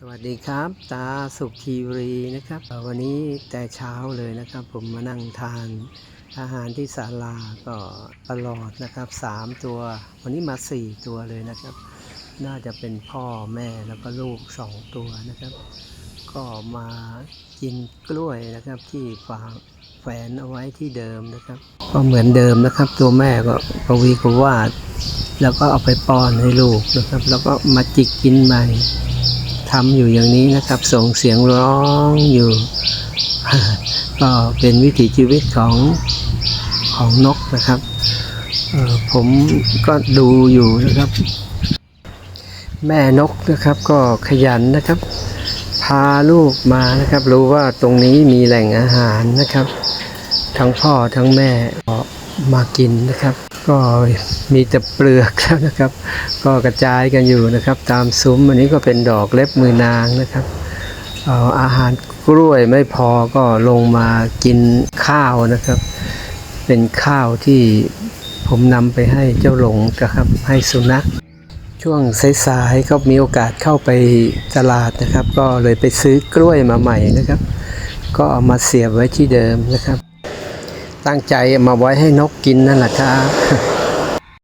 สวัสดีครับ ตาสุขคีรีนะครับ วันนี้แต่เช้าเลยนะครับ ผมมานั่งทานอาหารที่ศาลาก็ตลอดนะครับสามตัว วันนี้มาสี่ตัวเลยนะครับ น่าจะเป็นพ่อแม่แล้วก็ลูกสองตัวนะครับ ก็มากินกล้วยนะครับที่ฝางแฝนเอาไว้ที่เดิมนะครับ ก็เหมือนเดิมนะครับ ตัวแม่ก็กวีกวาด แล้วก็เอาไปป้อนให้ลูกนะครับ แล้วก็มาจิกกินใหม่ ทำอยู่อย่างนี้นะครับ ส่งเสียงร้องอยู่ ก็เป็นวิถีชีวิตของของนกนะครับผมก็ดูอยู่นะครับ แม่นกนะครับก็ขยันนะครับ พาลูกมานะครับ รู้ว่าตรงนี้มีแหล่งอาหารนะครับ ทั้งพ่อทั้งแม่ก็มากินนะครับ ก็มีแต่เปลือกแล้วนะครับ ก็กระจายกันอยู่นะครับ ตามซุ้มอันนี้ก็เป็นดอกเล็บมือนางนะครับเอาอาหารกล้วยไม่พอก็ลงมากินข้าวนะครับ เป็นข้าวที่ผมนำไปให้เจ้าหลงนะครับ ให้สุนัขช่วงสายๆก็มีโอกาสเข้าไปตลาดนะครับ ก็เลยไปซื้อกล้วยมาใหม่นะครับ ก็เอามาเสียบไว้ที่เดิมนะครับ ตั้งใจมาไว้ให้นกกินนั่นแหละครับ